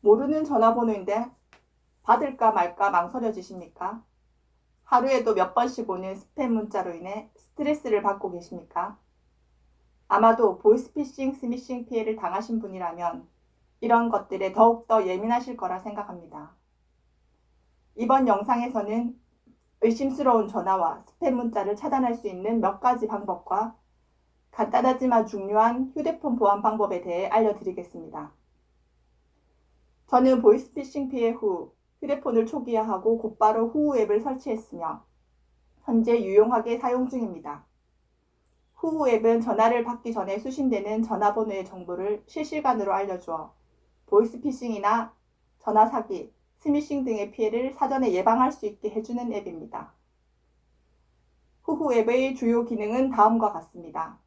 모르는 전화번호인데 받을까 말까 망설여지십니까? 하루에도 몇 번씩 오는 스팸 문자로 인해 스트레스를 받고 계십니까? 아마도 보이스피싱, 스미싱 피해를 당하신 분이라면 이런 것들에 더욱더 예민하실 거라 생각합니다. 이번 영상에서는 의심스러운 전화와 스팸 문자를 차단할 수 있는 몇 가지 방법과 간단하지만 중요한 휴대폰 보안 방법에 대해 알려드리겠습니다. 저는 보이스피싱 피해 후 휴대폰을 초기화하고 곧바로 후우 앱을 설치했으며 현재 유용하게 사용 중입니다. 후우 앱은 전화를 받기 전에 수신되는 전화번호의 정보를 실시간으로 알려주어 보이스피싱이나 전화 사기, 스미싱 등의 피해를 사전에 예방할 수 있게 해주는 앱입니다. 후후 앱의 주요 기능은 다음과 같습니다.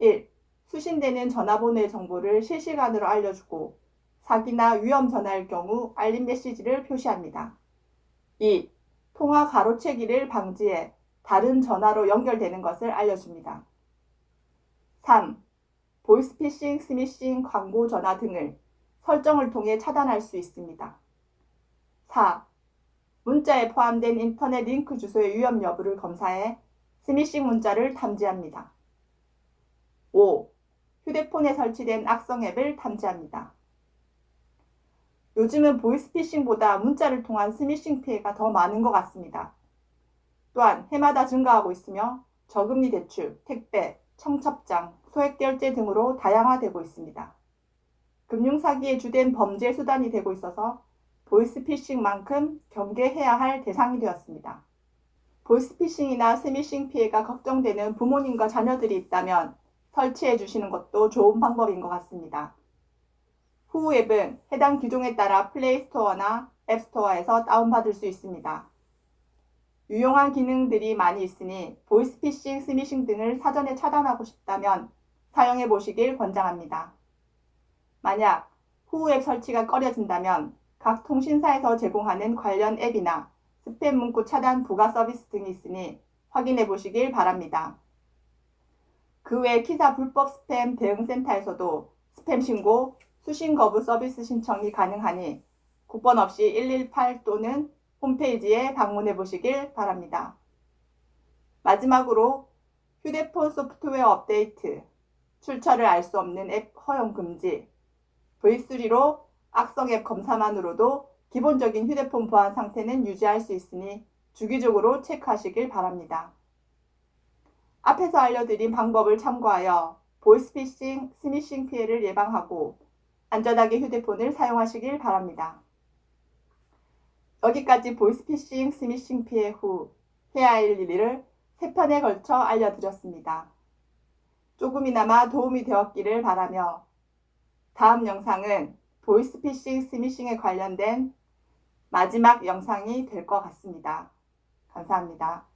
1. 수신되는 전화번호의 정보를 실시간으로 알려주고 사기나 위험 전화일 경우 알림 메시지를 표시합니다. 2. 통화 가로채기를 방지해 다른 전화로 연결되는 것을 알려줍니다. 3. 보이스피싱, 스미싱, 광고 전화 등을 설정을 통해 차단할 수 있습니다. 4. 문자에 포함된 인터넷 링크 주소의 위험 여부를 검사해 스미싱 문자를 탐지합니다. 5. 휴대폰에 설치된 악성 앱을 탐지합니다. 요즘은 보이스피싱보다 문자를 통한 스미싱 피해가 더 많은 것 같습니다. 또한 해마다 증가하고 있으며 저금리 대출, 택배, 청첩장, 소액결제 등으로 다양화되고 있습니다. 금융사기의 주된 범죄 수단이 되고 있어서 보이스피싱만큼 경계해야 할 대상이 되었습니다. 보이스피싱이나 스미싱 피해가 걱정되는 부모님과 자녀들이 있다면 설치해 주시는 것도 좋은 방법인 것 같습니다. 후우 앱은 해당 기종에 따라 플레이 스토어나 앱 스토어에서 다운받을 수 있습니다. 유용한 기능들이 많이 있으니 보이스피싱, 스미싱 등을 사전에 차단하고 싶다면 사용해 보시길 권장합니다. 만약 후우 앱 설치가 꺼려진다면 각 통신사에서 제공하는 관련 앱이나 스팸 문구 차단 부가 서비스 등이 있으니 확인해 보시길 바랍니다. 그 외 키사 불법 스팸 대응센터에서도 스팸 신고, 수신 거부 서비스 신청이 가능하니 국번 없이 118 또는 홈페이지에 방문해 보시길 바랍니다. 마지막으로 휴대폰 소프트웨어 업데이트, 출처를 알 수 없는 앱 허용 금지, V3로 악성 앱 검사만으로도 기본적인 휴대폰 보안 상태는 유지할 수 있으니 주기적으로 체크하시길 바랍니다. 앞에서 알려드린 방법을 참고하여 보이스피싱, 스미싱 피해를 예방하고 안전하게 휴대폰을 사용하시길 바랍니다. 여기까지 보이스피싱, 스미싱 피해 후 해야 할 일을 세 편에 걸쳐 알려드렸습니다. 조금이나마 도움이 되었기를 바라며 다음 영상은 보이스피싱, 스미싱에 관련된 마지막 영상이 될 것 같습니다. 감사합니다.